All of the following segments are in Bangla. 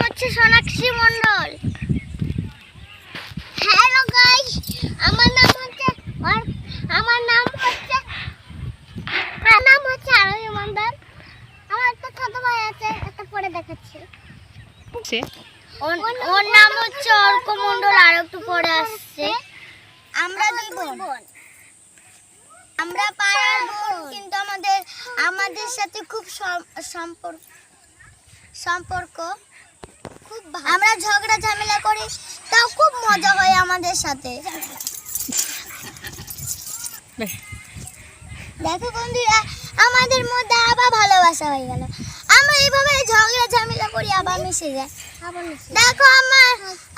হচ্ছে সোনাক্ষী মণ্ডল। হ্যালো গাইস আমার নাম হচ্ছে আর আমার নাম হচ্ছে আমার নাম হচ্ছে আরোহী মণ্ডল। আমার একটা ছোট ভাই আছে একটা পরে দেখাচ্ছি। ওর- ওর নাম হচ্ছে অর্ক মণ্ডল আর একটু পরে আসছে। আমরা দুই বোন। আমরা পাড়ার বোন কিন্তু আমাদের আমাদের সাথে খুব সম্পর্ক সম্পর্ক। খুব আমরা ঝগড়া ঝামেলা করি, তাও খুব মজা হয় আমাদের সাথে। দেখো বন্ধুরা, আমাদের মধ্যে আবার ভালোবাসা হয়ে গেল। আমরা এইভাবে ঝগড়া ঝামেলা করি, আবার মিশে যায়। দেখো আমার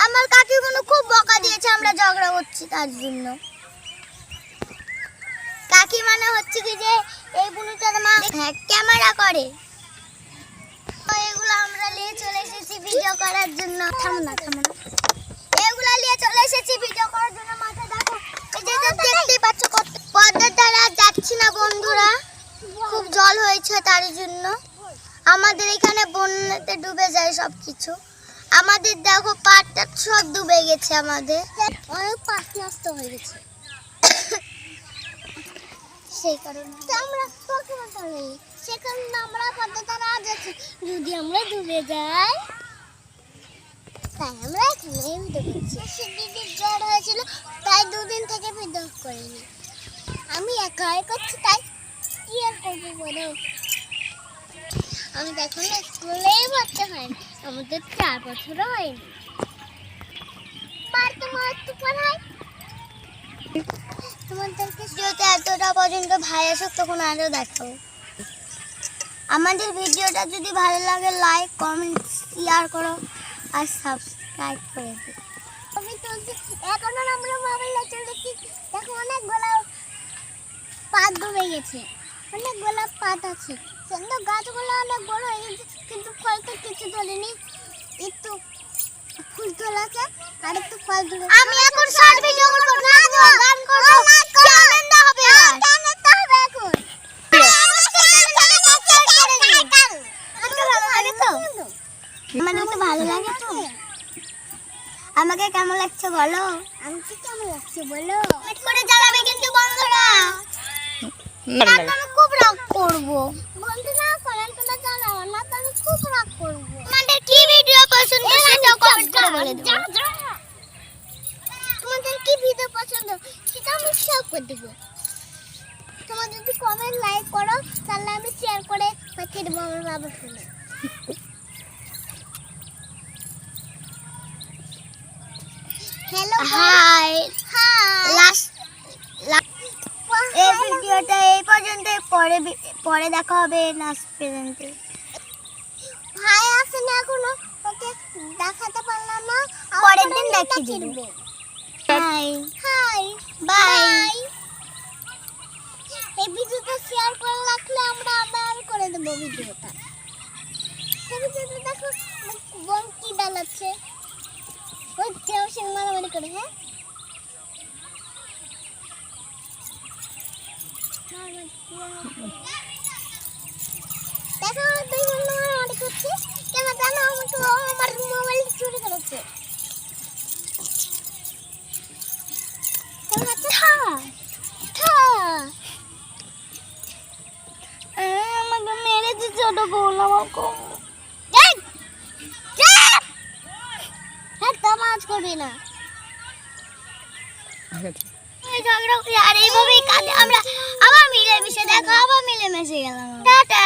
আমার কাকি কোনো খুব বকা দিয়েছে, আমরা ঝগড়া করছি তার জন্য। কাকি মানে হচ্ছে কি যে, এই বুনুটার মা হ্যাঁ ক্যামেরা করে। নিয়ে চলে এসেছি ভিডিও করার জন্য। থামো না থামো না। এগুলো নিয়ে চলে এসেছি ভিডিও করার জন্য। মাথা দেখো এই যে দেখতেই পাচ্ছ কত পদ্মার ধারে আর যাচ্ছি না বন্ধুরা। খুব জল হয়েছে তার জন্য। আমাদের এখানে বন্যাতে ডুবে যায় সব কিছু আমাদের দেখো পাটটা সব ডুবে গেছে আমাদের। অনেক পাট নষ্ট হয়ে গেছে। সেই কারণে। আমরা সেখানে আমরা পদ্মতারা যাচ্ছি যদি আমরা ডুবে যাই, তাই আমরা এখানে ভিডিও করছি সেদিনের জ্বর হয়েছিল, তাই দুদিন থেকে ভিডিও করিনি। আমি একাই করছি, তাই কি আর করব বলো? আমি দেখুন স্কুলেই ভর্তি হয়নি আমাদের চার বছরও হয়নি। বাড়িতে মাত্র পড়াই। তোমাদেরকে যদি এতটা পর্যন্ত ভাই আসুক, তখন আরও দেখাবো। আমাদের ভিডিওটা যদি ভালো লাগে লাইক কমেন্ট শেয়ার করো আর সাবস্ক্রাইব করে দিও। আমি তুলছি এখন আমরা মোবাইলে চলেছি দেখো অনেক গোলাপ পাত ডুবে গেছে অনেক গোলাপ পাত আছে। কিন্তু গাছগুলো অনেক বড় হয়ে গেছে কিন্তু ফল তো কিছু ধরেনি একটু ফুল তোলাছে আর একটু ফল ধরে আমি এখন শর্ট ভিডিও করব নাচবো গান করব চ্যালেঞ্জ হবে চ্যালেঞ্জ হবে এখন আমার ভালো লাগে তো। আমাকে কেমন লাগছে বলো? আমাকে কেমন লাগছে বলো? কমেন্ট করে জানাবে কিন্তু বন্ধুরা। আমি খুব রাগ করব। বন্ধুরা কমেন্ট করে জানাও না তো আমি খুব রাগ করব। তোমাদের কি ভিডিও পছন্দ সেটা কমেন্ট করে বলে দেবো। তোমাদের কি ভিডিও পছন্দ সেটা আমি শেয়ার করে দেবো। তোমাদের যদি কমেন্ট লাইক করো তাহলে আমি শেয়ার করে পাঠিয়ে দেবো আমার বাবার ফোনে হ্যালো হাই হাই লাস্ট এই ভিডিওটা এই পর্যন্ত পরে পরে দেখা হবে লাস্ট প্রেজেন্টে ভাই আছে না এখনও। ওকে দেখাতে পারলাম না। পরের দিন দেখিয়ে দেব। হাই হাই বাই এই ভিডিওটা শেয়ার করে রাখলে আমরা আবার করে দেব ভিডিওটা এই ভিডিওটা দেখো বোন কি ডালাচ্ছে ওই কেউ সে মারামারি করে হ্যাঁ দেখো দুই বোন মারামারি করছে কেন জানো আমাকে ও আমার মোবাইল চুরি করেছে। কেমন আছে? থা, থা। এ, আমাকে মেরেছে ছোট বোন আমাকে। এই, চাপ! একদম আজ করবি না। এই ঝগড়া করি আর এইভাবেই কাঁদে আমরা। আবার মিলেমিশে দেখো আবার মিলেমিশে গেলাম টাটা।